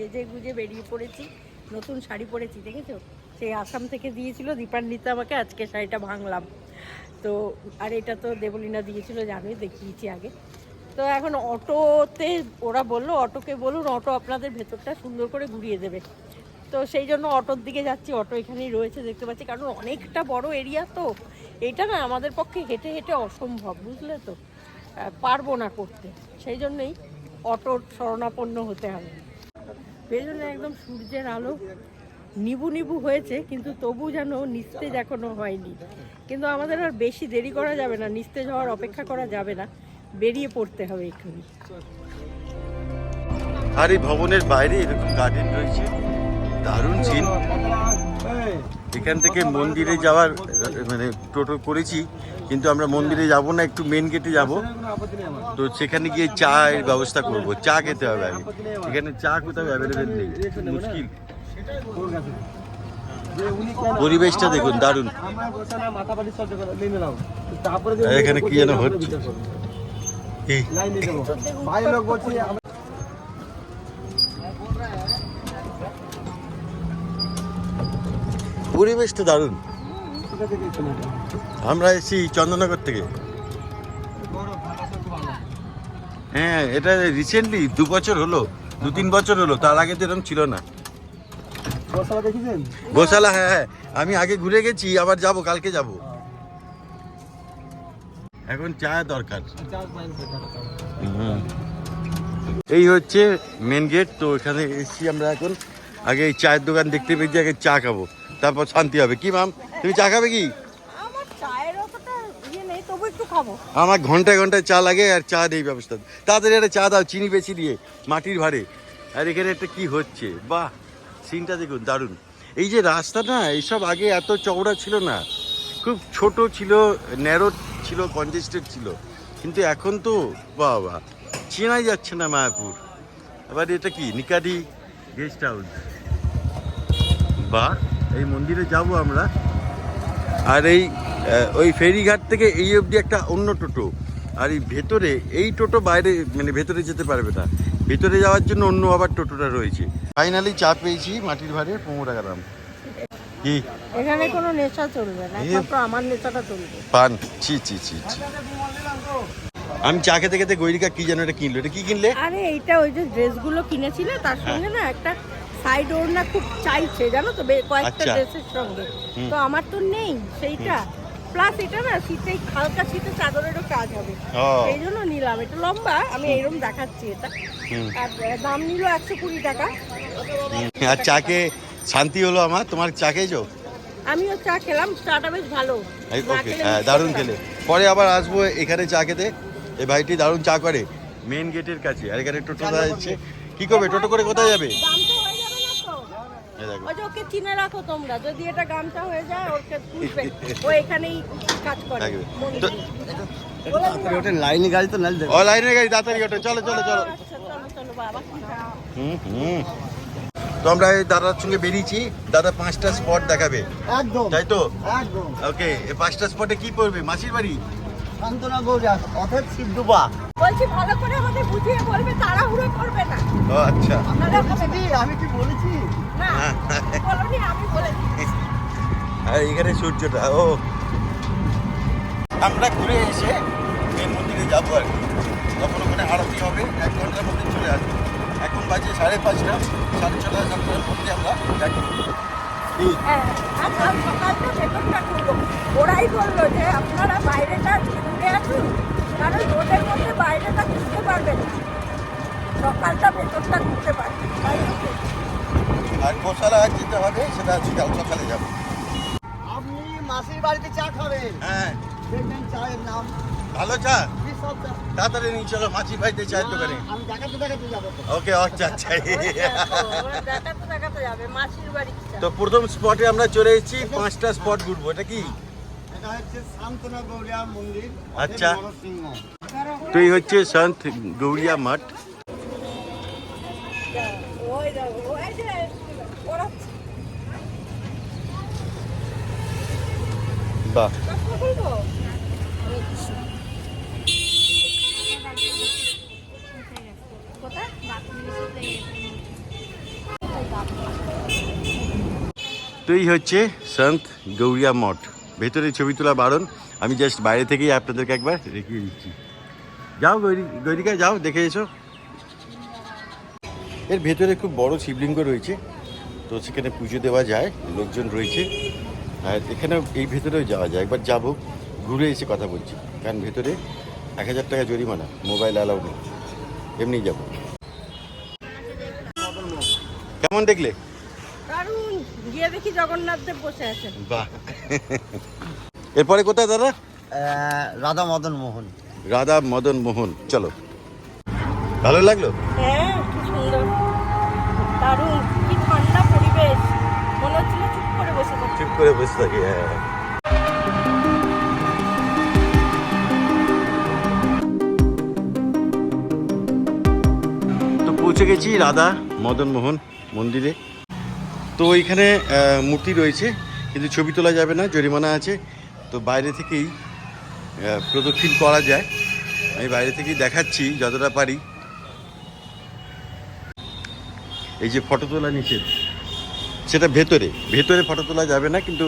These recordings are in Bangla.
সেজে গুজে বেরিয়ে পড়েছি, নতুন শাড়ি পরেছি, দেখেছ? সেই আসাম থেকে দিয়েছিল, দীপান্বিতা আমাকে, আজকে শাড়িটা ভাঙলাম। তো, আর এটা তো দেবলীনা দিয়েছিল, জানোই, দেখিয়েছি আগে। তো এখন অটোতে ওরা বলল, অটোকে বলুন, অটো আপনাদের ভেতরটা সুন্দর করে ঘুরিয়ে দেবে। তো সেই জন্য অটোর দিকে যাচ্ছি, অটো এখানেই রয়েছে, দেখতে পাচ্ছি, কারণ অনেকটা বড় এরিয়া তো। এটা না আমাদের পক্ষে হেঁটে হেঁটে অসম্ভব, বুঝলে তো? পারব না করতে। সেই জন্যই অটোর শরণাপন্ন হতে হবে। পেছনে একদম সূর্যের আলো নিবু নিবু হয়েছে কিন্তু তবু যেন নিস্তেজ এখনও হয়নি। কিন্তু আমাদের আর বেশি দেরি করা যাবে না নিস্তেজ হওয়ার অপেক্ষা করা যাবে না বেরিয়ে পড়তে হবে এখানে আর এই ভবনের বাইরে এরকম গার্ডেন রয়েছে। দারুণ এখান থেকে মন্দিরে যাওয়ার মানে টোটো করেছি কিন্তু আমরা মন্দিরে যাব না একটু মেন গেটে যাব। তো সেখানে গিয়ে চায়ের ব্যবস্থা করব। চা খেতে হবে আগে। এখানে চা কোথাও অ্যাভেলেবেল নেই। মুশকিল। পরিবেশটা দেখুন দারুণ। এখানে কি যেন হচ্ছে। এই পরিবেশটা দারুণ। আমরা এসেছি চন্দননগর থেকে। হ্যাঁ এটা রিসেন্টলি দু বছর হলো দু তিন বছর হলো তার আগে তো এরকম ছিল না। গোশালা হ্যাঁ হ্যাঁ আমি আগে ঘুরে গেছি আবার যাব কালকে যাব। এখন চা দরকার। এই হচ্ছে মেন গেট তো এখানে এসেছি আমরা এখন। আগে এই চায়ের দোকান দেখতে পেয়েছি আগে চা খাব। তারপর শান্তি হবে। কি মাম তুমি চা খাবে কি? আমার ইয়ে আমার ঘন্টায় ঘন্টায় চা লাগে আর চা নেই ব্যবস্থা। তাড়াতাড়ি একটা চা দাও চিনি বেশি দিয়ে মাটির ভারে আর এখানে একটা কি হচ্ছে? বাহ সিনটা দেখুন দারুণ। এই যে রাস্তা না এইসব আগে এত চওড়া ছিল না। খুব ছোট ছিল ন্যারো ছিল কনজেস্টেড ছিল। কিন্তু এখন তো বাহ বাহ চেনাই যাচ্ছে না মায়াপুর। এবার এটা কি নিকাডি গেস্ট হাউস বাহ। এই মন্দিরে যাব আমরা। আর এই ওই ফেরিঘাট থেকে এই অবধি একটা অন্য টোটো। আর এই ভেতরে এই টোটো বাইরে মানে ভেতরে যেতে পারবে না। ভেতরে যাওয়ার জন্য অন্য আবার টোটোটা রয়েছে। ফাইনালি চা পেয়েছি মাটির ভারে পনেরো টাকা দাম। কি? এখানে কোনো নেশা চলবে না একমাত্র আমার নেশাটা চলবে। পান। ছি ছি ছি ছি। আমি চা খেতে খেতে গৈরিকা কি যেন এটা কিনলো। এটা কি কিনলে? আরে এইটা ওই যে ড্রেসগুলো কিনেছিলে তার সঙ্গে না একটা সাইড ওড়না খুব চাইছে জানো তো কয়েকটা আচ্ছা। ড্রেসের সঙ্গে। তো আমার তো নেই সেইটা। প্লাস এটা না শীতে হালকা শীতে চাদরেরও কাজ হবে। এই জন্য নিলাম। এটা লম্বা আমি এরকম দেখাচ্ছি এটা। আর দাম নিল একশো কুড়ি টাকা। আর চাকে শান্তি হলো আমার? তোমার চা খেয়েছো? আমিও চা খেলাম চাটা বেশ ভালো। ওকে খেলে হ্যাঁ দারুণ খেলে। পরে আবার আসব এখানে চা খেতে। এই ভাইটি দারুণ চা করে মেন গেটের কাছে। আর এখানে টোটো যাচ্ছে। কি করবে? টোটো করে কোথায় যাবে গামছা হয়ে যাবে না তো এই দেখো ওই যে ওকে চিনে রাখো তোমরা যদি এটা গামছা হয়ে যায় ওকে তুলবে ও এখানেই কাজ করে। লাইনে গাড়ি তো নাল ও লাইনের গাড়ি তাড়াতাড়ি ওঠো চলো চলো চলো। আচ্ছা, চলো, চলো, বাবা। হুম হুম। তো আমরা এই দাদার সঙ্গে বেরিয়েছি দাদা পাঁচটা স্পট দেখাবে। একদম। তাই তো? একদম। ওকে এই পাঁচটা স্পটে কি পড়বে? মাসির বাড়ি? শান্তনা গৌরা অর্থাৎ সিদ্ধুপা বলছি ভালো করে আমাদের বুঝিয়ে বলবে তাড়াহুড়ো করবে না। ও আচ্ছা। আপনারা আমি কি বলেছি? আর এখানে সূর্যটা ও। আমরা ঘুরে এসে মেন মন্দিরে যাব আর কি। তখন ওখানে আরতি হবে এক ঘণ্টার মধ্যে চলে আসব। এখন বাজে সাড়ে পাঁচটা সাড়ে ছটা সাতটার মধ্যে আমরা দেখো হ্যাঁ খুলবো ওরাই বলল যে আপনারা বাইরেটা ঘুরে আসুন কারণ রোদের মধ্যে বাইরেটা ঘুরতে পারবেন সকালটা ভেতরটা ঘুরতে পারবেন? আর গোশালা যেতে হবে সেটা আজকে কাল সকালে যাব আপনি মাসির বাড়িতে চা খাবেন? হ্যাঁ। দেখবেন চায়ের নাম। ভালো চা? তাড়াতাড়ি নিয়ে চলো মাছি ভাইতে চায়ের দোকানে। আমি দেখাতে দেখাতে যাব ওকে আচ্ছা আচ্ছা। দেখাতে দেখাতে যাবে মাসির বাড়ি তো প্রথম স্পটে আমরা চলে এসেছি পাঁচটা স্পট ঘুরবো এটা কি? এটা হচ্ছে শান্তনা গৌরিয়া মন্দির আচ্ছা। নরসিংহ তো এই হচ্ছে সন্ত গৌরিয়া মঠ ওই দেখো, ওই যে ওরা বাহ তো এই হচ্ছে সন্ত গৌরিয়া মঠ। ভেতরে ছবি তোলা বারণ। আমি জাস্ট বাইরে থেকেই আপনাদেরকে একবার দেখিয়ে দিচ্ছি। যাও গৌরী গৌরিকা, যাও, দেখে এসো। এর ভেতরে খুব বড় শিবলিঙ্গ রয়েছে। তো সেখানে পুজো দেওয়া যায়, লোকজন রয়েছে। এখানে এই ভেতরেও যাওয়া যায়। একবার যাব ঘুরে এসে কথা বলছি। কারণ ভেতরে এক হাজার টাকা জরিমানা মোবাইল অ্যালাউ নেই। এমনি যাব। কেমন দেখলে? গিয়ে দেখি জগন্নাথ দেব বসে আছেন। বাহ। এরপরে কোথায় দাদা? রাধা মদন মোহন। রাধা মদন মোহন। চলো। ভালো লাগল? হ্যাঁ সুন্দর। দারুণ কি ঠান্ডা পরিবেশ মনে হচ্ছিল চুপ করে বসে থাকি চুপ করে বসে থাকি হ্যাঁ। তো পৌঁছে গেছি রাধা মদন মোহন মন্দিরে। তো এখানে মূর্তি রয়েছে, কিন্তু ছবি তোলা যাবে না, জরিমানা আছে। তো বাইরে থেকেই প্রদক্ষিণ করা যায়। আমি বাইরে থেকেই দেখাচ্ছি, যতটা পারি। এই যে ফটো তোলা নিষেধ। সেটা ভেতরে ভেতরে ফটো তোলা যাবে না, কিন্তু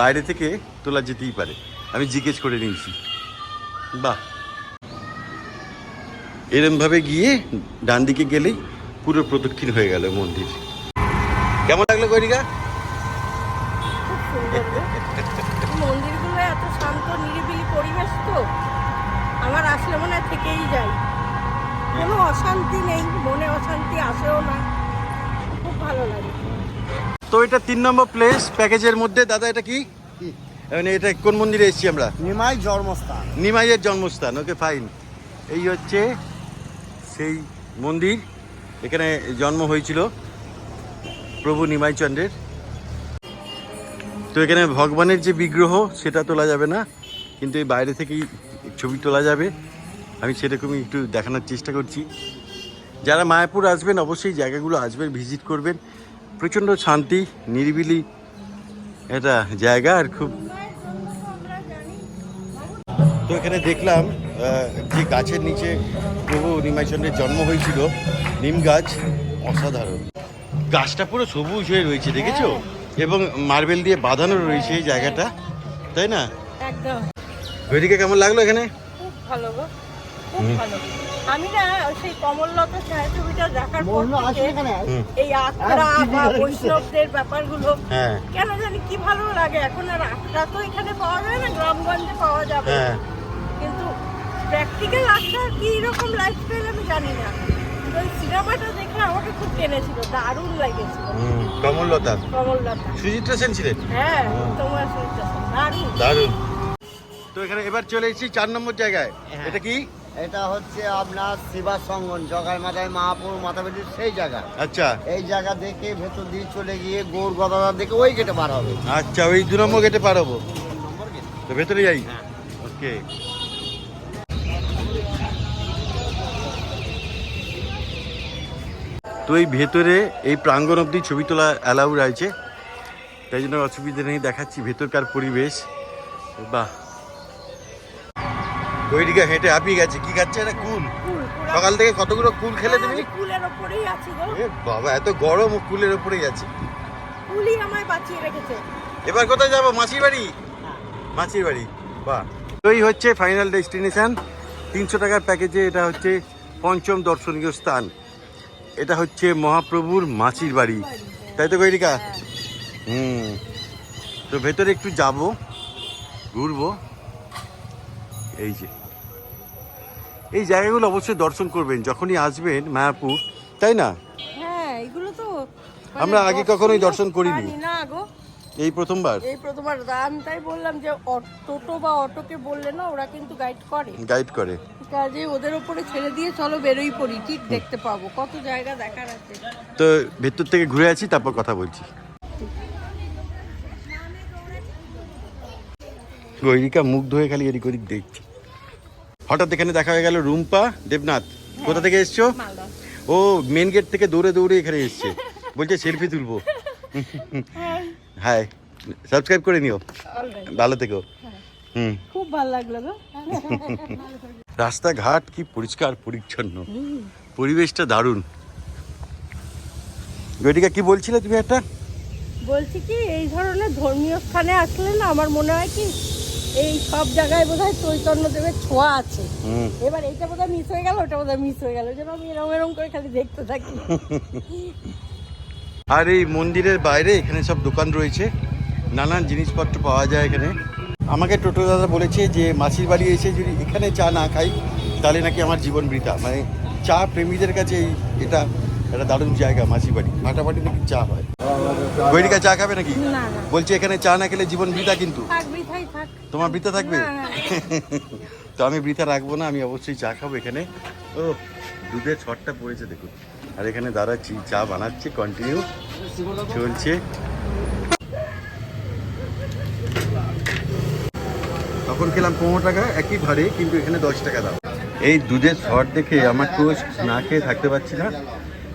বাইরে থেকে তোলা যেতেই পারে। আমি জিজ্ঞেস করে নিয়েছি। বাহ! এরমভাবে গিয়ে ডান দিকে গেলেই পুরো প্রদক্ষিণ হয়ে গেল মন্দির। কেমন লাগল গরিকা। মন্দিরগুলো এত শান্ত, নিরিবিলি পরিবেশ তো। আমার আসলে মনে থেকেই যাই কোনো অশান্তি নেই, মনে অশান্তি আসেও না। খুব ভালো লাগে। তো এটা তিন নম্বর প্লেস প্যাকেজের মধ্যে। দাদা এটা কি? মানে এটা কোন মন্দিরে এসেছি আমরা? নিমাই জন্মস্থান। নিমাইয়ের জন্মস্থান ওকে ফাইন এই হচ্ছে সেই মন্দির এখানে জন্ম হয়েছিল প্রভু নিমাই চন্দ্রের তো এখানে ভগবানের যে বিগ্রহ সেটা তোলা যাবে না কিন্তু এই বাইরে থেকেই ছবি তোলা যাবে। আমি সেরকমই একটু দেখানোর চেষ্টা করছি। যারা মায়াপুর আসবেন অবশ্যই জায়গাগুলো আসবেন ভিজিট করবেন। প্রচণ্ড শান্তি নিরিবিলি এটা জায়গা আর খুব তো এখানে দেখলাম যে গাছের নিচে প্রভু নিমাইচন্দ্রের জন্ম হয়েছিল নিম গাছ অসাধারণ। গাছটা পুরো সবুজ হয়ে রয়েছে দেখেছ? এবং মার্বেল দিয়ে বাঁধানো রয়েছে এই জায়গাটা তাই না? একদম। গৈরিকা কেমন লাগল এখানে? খুব ভালো গো খুব ভালো। আমি না সেই কমললতা ছায়াছবিটা দেখার পর থেকে এই কি বা বৈষ্ণবদের ব্যাপারগুলো হ্যাঁ। কেন জানি কি ভালো লাগে। এখন আর আখড়া তো এখানে পাওয়া যায় না গ্রামগঞ্জে পাওয়া যাবে। হ্যাঁ। কিন্তু প্র্যাকটিক্যাল আখড়া কি রকম লাইফস্টাইল আমি জানি না। ওই সিনেমাটা দেখলে আমাকে খুব টেনেছিল দারুণ লেগেছিল। কমললতা। কমললতা। সুচিত্রা সেন ছিলেন? হ্যাঁ দারুণ। তো এখানে এবার চলে এসেছি চার নম্বর জায়গায়। হ্যাঁ। এটা কি? এটা হচ্ছে আপনার শিবা সঙ্গন জগাই মাথায় মহাপুর মাথাপিটির সেই জায়গা। আচ্ছা। এই জায়গা দেখে ভেতর দিয়ে চলে গিয়ে গৌর গদাদার দেখে ওই গেটে বার হবে। আচ্ছা ওই দু নম্বর গেটে নম্বর গেট তো ভেতরে যাই? হ্যাঁ। ওকে তো এই ভেতরে এই প্রাঙ্গণ অবধি ছবি তোলা অ্যালাউ রয়েছে তাই জন্য অসুবিধা নেই দেখাচ্ছি ভেতরকার পরিবেশ। বাহ। ওইদিকে হেঁটে হাঁপিয়ে গেছে। কি খাচ্ছে এটা? কুল। কুল সকাল থেকে কতগুলো কুল খেলে হ্যাঁ, তুমি কুলের ওপরেই আছি গো। বাবা এত গরম কুলের ওপরেই আছে। কুলই আমায় বাঁচিয়ে রেখেছে। এবার কোথায় যাব? মাসির বাড়ি? মাসির বাড়ি। বাহ। তোই হচ্ছে ফাইনাল ডেস্টিনেশন তিনশো টাকার প্যাকেজে এটা হচ্ছে পঞ্চম দর্শনীয় স্থান। এটা হচ্ছে মহাপ্রভুর মাসির বাড়ি। তাই তো গৈরিকা? হুম। তো ভেতরে একটু যাব ঘুরবো। এই যে। এই জায়গাগুলো অবশ্যই দর্শন করবেন যখনই আসবেন মায়াপুর তাই না? হ্যাঁ এগুলো তো মানে আমরা আগে কখনোই দর্শন করিনি। না গো। এই প্রথমবার? এই প্রথমবার আমি তাই বললাম যে টোটো বা অটোকে বললে না ওরা কিন্তু গাইড করে। গাইড করে। কাজে ওদের ওপরে ছেড়ে দিয়ে চলো বেরোই পড়ি ঠিক দেখতে পাবো। কত জায়গা দেখার আছে। তো ভেতর থেকে ঘুরে আছি তারপর কথা বলছি। গৈরিকা মুখ ধুয়ে খালি এদিক ওদিক দেখছি। হঠাৎ এখানে দেখা হয়ে গেল রুম্পা দেবনাথ। কোথা থেকে এসছো? ও মেন গেট থেকে দৌড়ে দৌড়ে এখানে এসছে। বলছে সেলফি তুলবো। হাই সাবস্ক্রাইব করে নিও। ভালো থেকো। হুম। খুব ভালো লাগল রাস্তাঘাট কি পরিষ্কার পরিচ্ছন্ন। পরিবেশটা দারুণ। গৈরিকা কি বলছিলে তুমি একটা? বলছি কি এই ধরনের ধর্মীয় স্থানে আসলে না আমার মনে হয় কি এই সব জায়গায় বোধহয় চৈতন্য দেবের ছোঁয়া আছে। এবার এইটা বোধহয় মিস হয়ে গেল ওটা বোধহয় মিস হয়ে গেল। যেন আমি এরম এরম করে খালি দেখতে থাকি। আর এই মন্দিরের বাইরে এখানে সব দোকান রয়েছে। নানান জিনিসপত্র পাওয়া যায় এখানে। আমাকে টোটো দাদা বলেছে যে মাসির বাড়ি এসে যদি এখানে চা না খাই তাহলে নাকি আমার জীবন বৃথা। মানে চা প্রেমীদের কাছে এই এটা একটা দারুণ জায়গা মাসির বাড়ি। ফাটাফাটি নাকি চা হয়? গৈরিকা চা খাবে নাকি? না না। বলছে এখানে চা না খেলে জীবন বৃথা কিন্তু। থাক। তোমার বৃথা থাকবে। তো আমি বৃথা রাখব না আমি অবশ্যই চা খাব এখানে। ও দুধের ছটটা পড়েছে দেখুন। আর এখানে দাদা চা বানাচ্ছে কন্টিনিউ চলছে। তখন খেলাম পনেরো টাকা একই ভাড়ে কিন্তু এখানে দশ টাকা দাম। এই দুধের শট দেখে আমার টোস্ট না খেয়ে থাকতে পারছি না।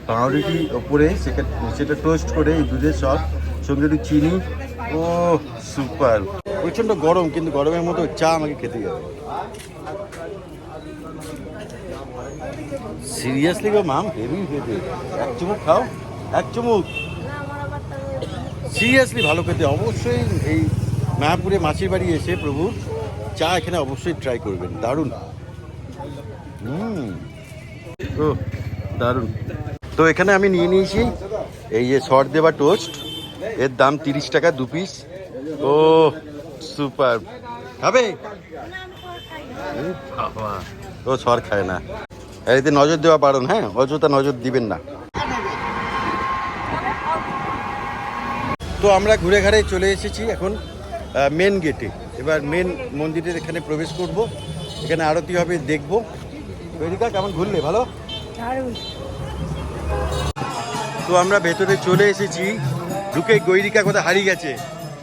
পাউরুটি ওপরে সেটা সেটা টোস্ট করে এই দুধের শট সঙ্গে একটু চিনি। ও সুপার প্রচণ্ড গরম, কিন্তু গরমের মতো চা আমাকে খেতে যাবে সিরিয়াসলি গো মাম হেভি খেতে এক চুমুক খাও, এক চুমুক। সিরিয়াসলি ভালো খেতে, অবশ্যই এই মায়াপুরে মাসির বাড়ি এসে প্রভু, চা এখানে অবশ্যই ট্রাই করবেন, দারুণ। হুম। ও, দারুণ। তো এখানে আমি নিয়ে নিয়েছি এই যে শর্ট দেওয়া টোস্ট এর দাম তিরিশ টাকা দু পিস ও সুপার। খাবে? ও বাবা, ও সর খায় না। আর এতে নজর দেওয়া পারেন হ্যাঁ? অযথা নজর দিবেন না। তো আমরা ঘুরে ঘাড়ে চলে এসেছি এখন মেন গেটে এবার মেন মন্দিরের এখানে প্রবেশ করব এখানে আরতি হবে দেখব। কেমন ঘুরলে ভালো? তো আমরা ভেতরে চলে এসেছি। ঢুকে গৈরিকা কোথায় হারিয়ে গেছে?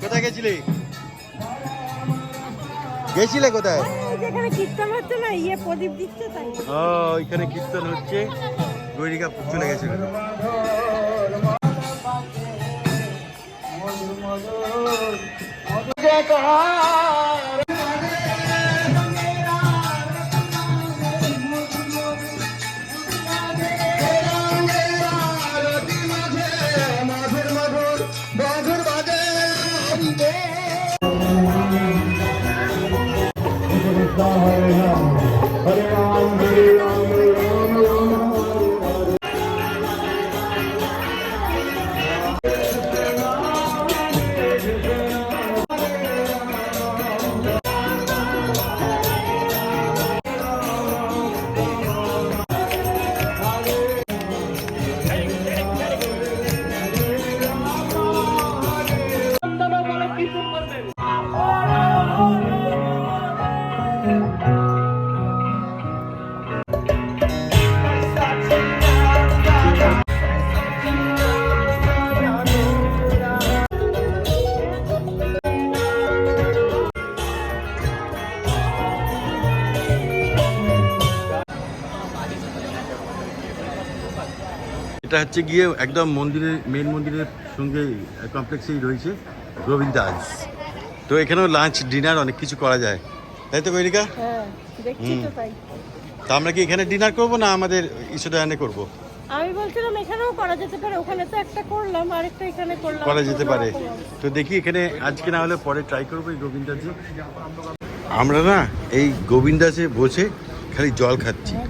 কোথায় গেছিলে? গেছিলে কোথায়? যেখানে কীর্তন হচ্ছে না ইয়ে প্রদীপ দিচ্ছে তাই। ও এখানে কীর্তন হচ্ছে। গৈরিকা চলে গেছে। এটা হচ্ছে গিয়ে একদম মন্দিরের মেন মন্দিরের সঙ্গে কমপ্লেক্সেই রয়েছে গোবিন্দাস তো এখানেও লাঞ্চ ডিনার অনেক কিছু করা যায়। তাই তো গৈরিকা হ্যাঁ তা আমরা কি এখানে ডিনার করব না আমাদের ঈশ্বরদানে করব? আমি বলছিলাম এখানেও করা যেতে পারে ওখানে তো একটা করলাম আরেকটা এখানে করলাম। করা যেতে পারে। তো দেখি এখানে আজকে না হলে পরে ট্রাই করব এই গোবিন্দাসে আমরা না এই গোবিন্দাসে বসে খালি জল খাচ্ছি। হ্যাঁ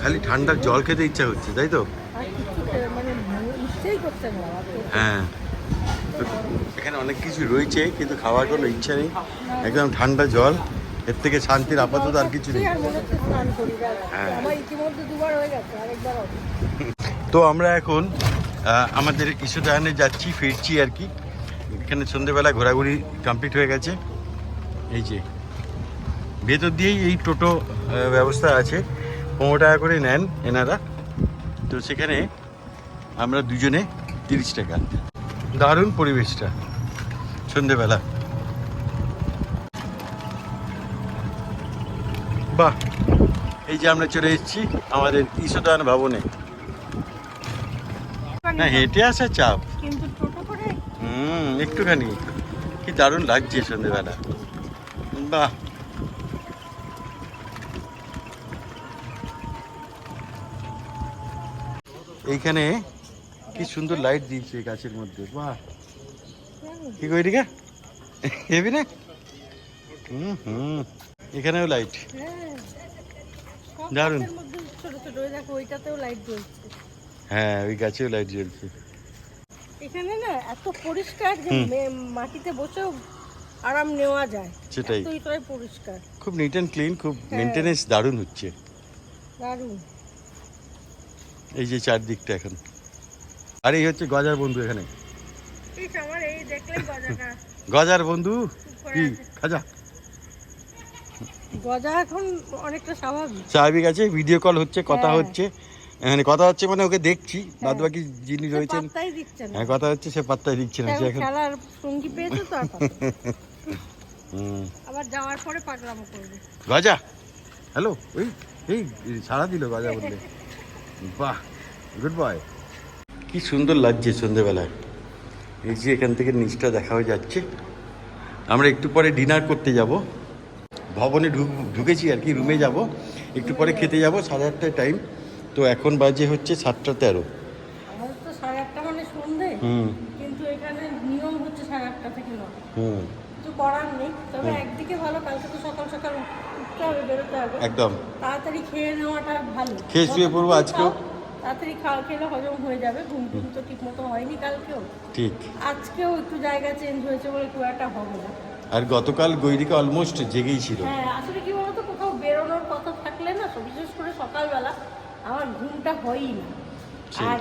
খালি ঠান্ডার জল খেতে ইচ্ছা হচ্ছে তাই তো আর কিছু খে- মানে ইচ্ছেই করছে না আর তো। হ্যাঁ। এখানে অনেক কিছু রয়েছে, কিন্তু খাওয়ার কোনো ইচ্ছা নেই। একদম ঠান্ডা জল। এর থেকে শান্তির আপাতত আর কিছু নেই। হ্যাঁ। তো আমরা এখন আমাদের ঈশ্বরদানে যাচ্ছি, ফিরছি আর কি। এখানে সন্ধেবেলা ঘোরাঘুরি কমপ্লিট হয়ে গেছে। এই যে, ভেতর দিয়েই এই টোটো ব্যবস্থা আছে। পনেরো টাকা করে নেন এনারা। তো সেখানে আমরা দুজনে তিরিশ টাকা। দারুণ পরিবেশটা। সন্ধেবেলা। বাহ। এই যে আমরা চলে এসেছি আমাদের ঈশ্বরদান ভবনে। না হেঁটে আসা চাপ। কিন্তু হুম একটুখানি। কি দারুণ লাগছে সন্ধেবেলা। বাহ। এইখানে কি সুন্দর লাইট দিয়েছে গাছের মধ্যে বাহ। কি কই রিকা হেবি না? হুম হুম। এখানেও লাইট হ্যাঁ। জ্বলছে। হ্যাঁ ওই গাছেও লাইট জ্বলছে। এখানে না এত পরিষ্কার যে মাটিতে বসেও আরাম নেওয়া যায়। সেটাই। পরিষ্কার। খুব নিট অ্যান্ড ক্লিন খুব হ্যাঁ। মেনটেনেন্স দারুণ হচ্ছে। দারুণ। এই যে চারদিকটা এখন। আর এই হচ্ছে গজার বন্ধু এখানে। ইস, আমার এই দেখলেই গজাটা গজার বন্ধু? কি? খাজা। গজা এখন অনেকটা স্বাভাবিক। স্বাভাবিক আছে ভিডিও কল হচ্ছে কথা হ্যাঁ। হচ্ছে। মানে কথা হচ্ছে মানে ওকে দেখছি বাদ বাকি যিনি রয়েছেন হ্যাঁ কথা হচ্ছে সে পাত্তাই দিচ্ছে না এখন এখন খেলার সঙ্গী পেয়েছে তো। আবার যাওয়ার পরে পাগলামো করবে। গজা! হ্যালো ওই এই সারা দিল গজা বললে। বাহ গুড বয় কি সুন্দর লাগছে সন্ধেবেলায়। এই যে এখান থেকে নিচটা দেখা হয়ে যাচ্ছে। আমরা একটু পরে ডিনার করতে যাব। ভবনে ঢুক ঢুকেছি আর কি রুমে যাব। একটু পরে খেতে যাব সাড়ে আটটায় টাইম তো এখন বাজে হচ্ছে সাতটা তেরো। মানে হুম। কিন্তু এখানে নিয়ম হচ্ছে সাড়ে আটটা থেকে নটা। হুম। কিছু করার নেই। তবে একদিকে ভালো কালকে তো সকাল সকাল উঠতে হবে বেরোতে হবে। একদম। তাড়াতাড়ি খেয়ে নেওয়াটা ভালো। খেয়ে শুয়ে পড়ব আজকেও। তাড়াতাড়ি খাওয়া খেলে হজম হয়ে যাবে ঘুম টুম তো ঠিক মতো হয়নি কালকেও। ঠিক। আজকেও একটু জায়গা চেঞ্জ হয়েছে বলে খুব একটা হবে না। আর গতকাল গৈরিকা অলমোস্ট জেগেই ছিল। হ্যাঁ আসলে কি বলতো কোথাও বেরোনোর কথা থাকলে না তো বিশেষ করে সকালবেলা আমার ঘুমটা হয়ই না। আর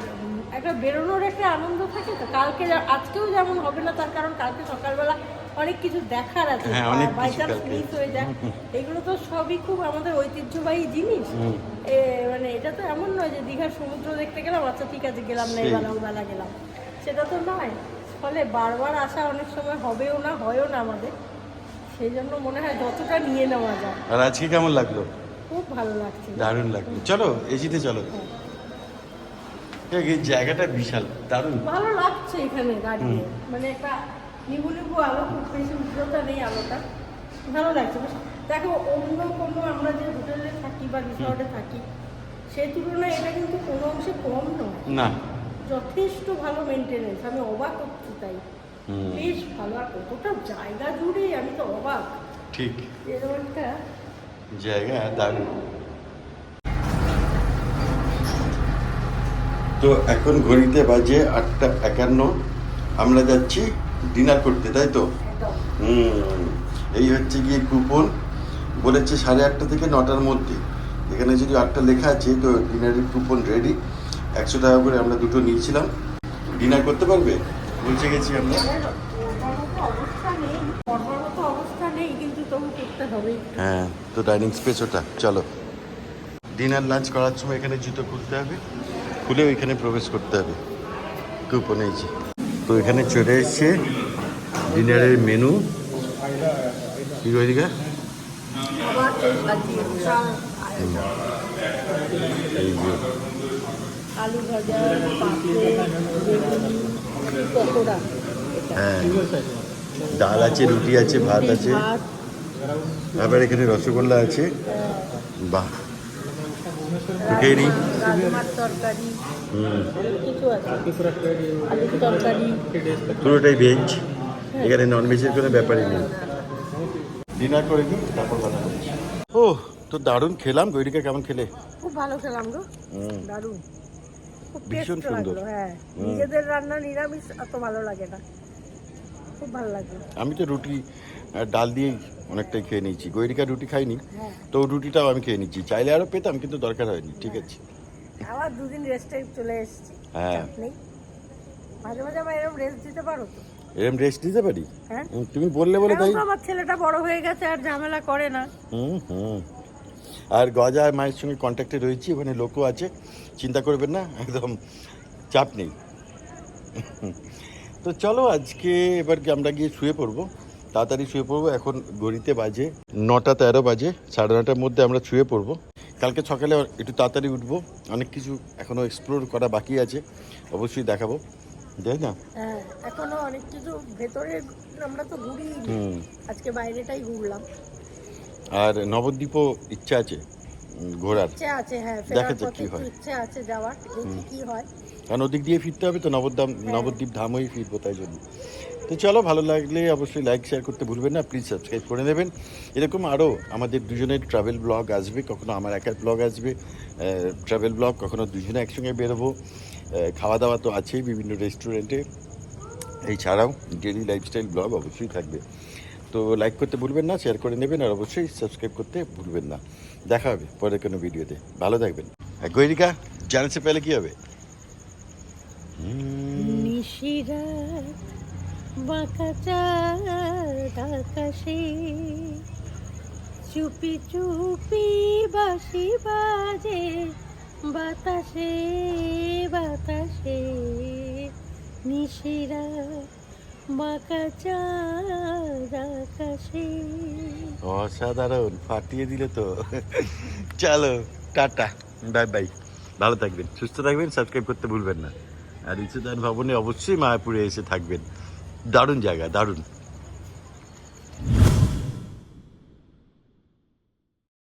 একটা বেরোনোর একটা আনন্দ থাকে তো কালকে আজকেও যেমন হবে না তার কারণ কালকে সকালবেলা অনেক কিছু দেখার আছে। হ্যাঁ, বাই চান্স মিস হয়ে যায়। এগুলো তো সবই খুব আমাদের ঐতিহ্যবাহী জিনিস। মানে এটা তো এমন নয় যে দীঘার সমুদ্র দেখতে গেলাম আচ্ছা ঠিক আছে গেলাম না। এবেলা বেলা গেলাম। সেটা তো নয়। ফলে বারবার আসা অনেক সময় হবেও না হয়ও না আমাদের। সেই জন্য মনে হয় যতটা নিয়ে নেওয়া যায়। আর আজকে কেমন লাগল? খুব ভালো লাগছে। দারুণ লাগল। চলো এসিতে চলো। জায়গাটা বিশাল দারুণ। ভালো লাগছে এখানে দাঁড়িয়ে মানে একটা নিবু নিবু আলো খুব বেশি উজ্জ্বলতা নেই আলোটা। ভালো লাগছে দেখো অন্য কোনো আমরা যে হোটেলে থাকি বা রিসর্টে থাকি সেই তুলনায় এটা কিন্তু কোনো অংশে কম নয়। না। যথেষ্ট ভালো মেনটেনেন্স আমি অবাক হচ্ছি তাই। বেশ ভালো আর কতটা জায়গা জুড়ে আমি তো অবাক। ঠিক। এরকম একটা জায়গা দারুণ। তো এখন ঘড়িতে বাজে আটটা একান্ন আমরা যাচ্ছি ডিনার করতে তাই তো? হুম এই হচ্ছে গিয়ে কুপন। বলেছে সাড়ে আটটা থেকে নটার মধ্যে। এখানে যদি আটটা লেখা আছে তো ডিনারের কুপন রেডি একশো টাকা করে আমরা দুটো নিয়েছিলাম। ডিনার করতে পারবে? পৌঁছে গেছি আমরা। হ্যাঁ তো ডাইনিং স্পেস ওটা। চলো। ডিনার লাঞ্চ করার সময় এখানে জুতো খুলতে হবে। খুলে ওইখানে প্রবেশ করতে হবে। কুপন এই যে। তো এখানে চলে এসছে ডিনারের মেনু। কি এই যে। আলু ভাজা পকোড়া হ্যাঁ ডাল আছে রুটি আছে ভাত আছে। আবার এখানে রসগোল্লা আছে। বাহ। তরকারি পুরোটাই ভেজ এখানে নন ভেজের কোনো ব্যাপারই নেই। ডিনার করে নিই তারপর কথা বলছি ও তো দারুণ খেলাম গৈরিকা কেমন খেলে? খুব ভালো খেলাম গো। দারুণ। খুব ভীষণ সুন্দর। হ্যাঁ। নিজেদের রান্না নিরামিষ অত ভালো লাগে না। খুব ভালো লাগল আমি তো রুটি ডাল দিয়েই অনেকটাই খেয়ে নিয়েছি। গৈরিকা রুটি খাইনি হ্যাঁ। তো রুটিটাও আমি খেয়ে নিচ্ছি চাইলে আরও পেতাম কিন্তু দরকার হয়নি ঠিক আছে। আবার দুদিন রেস্টে চলে এসেছি। হ্যাঁ। মাঝে মাঝে আমার এরকম রেস্ট দিতে পারো তো? এরম রেস্ট দিতে পারি? হ্যাঁ। তুমি বললে বলে তাই আমার ছেলেটা বড় হয়ে গেছে আর ঝামেলা করে না। হুম হুম। আর গজা মায়ের সঙ্গে কন্ট্যাক্টে রয়েছি ওখানে লোকও আছে। চিন্তা করবেন না একদম চাপ নেই। তো চলো আজকে এবার কি আমরা গিয়ে শুয়ে পড়ব? তাড়াতাড়ি শুয়ে পড়ব। এখন ঘড়িতে বাজে নটা তেরো বাজে সাড়ে নটার মধ্যে আমরা শুয়ে পড়ব। কালকে সকালে একটু তাড়াতাড়ি উঠবো। অনেক কিছু এখনও এক্সপ্লোর করা বাকি আছে অবশ্যই দেখাবো। তাই না? হ্যাঁ এখনও অনেক কিছু ভেতরে আমরা তো ঘুরি আজকে বাইরেটাই ঘুরলাম। আর নবদ্বীপও ইচ্ছা আছে ঘোরার? ইচ্ছে আছে হ্যাঁ দেখা যাক কি হয়। ইচ্ছে আছে যাওয়ার কি হয়। কারণ ওদিক দিয়ে ফিরতে হবে তো নবদ্যাম নবদ্বীপ ধাম হয়ে ফিরবো তাই জন্য। তো চলো, ভালো লাগলে অবশ্যই লাইক শেয়ার করতে ভুলবেন না। প্লিজ সাবস্ক্রাইব করে নেবেন। এরকম আরও আমাদের দুজনের ট্রাভেল ব্লগ আসবে, কখনো আমার একার ব্লগ আসবে ট্রাভেল ব্লগ কখনো দুজনে একসঙ্গে বেরোবো। খাওয়া দাওয়া তো আছেই বিভিন্ন রেস্টুরেন্টে এছাড়াও ডেলি লাইফস্টাইল ব্লগ অবশ্যই থাকবে। তো লাইক করতে ভুলবেন না শেয়ার করে নেবেন, আর অবশ্যই সাবস্ক্রাইব করতে ভুলবেন না। দেখা হবে পরে কোনো ভিডিওতে। ভালো থাকবেন। গৈরিকা, জানাতে পেলে কি হবে? বাঁকা চাঁদ আকাশে, চুপি চুপি বাসি বাজে বাতাসে বাতাসে। নিশিরাত বাঁকা চাঁদ আকাশে। অসাধারণ, ফাটিয়ে দিলে তো। চলো, টাটা, বাই বাই। ভালো থাকবেন, সুস্থ থাকবেন, সাবস্ক্রাইব করতে ভুলবেন না। আর ইচ্ছেদান ভবনে অবশ্যই মায়াপুরে এসে থাকবেন। দারুণ জায়গা দারুণ।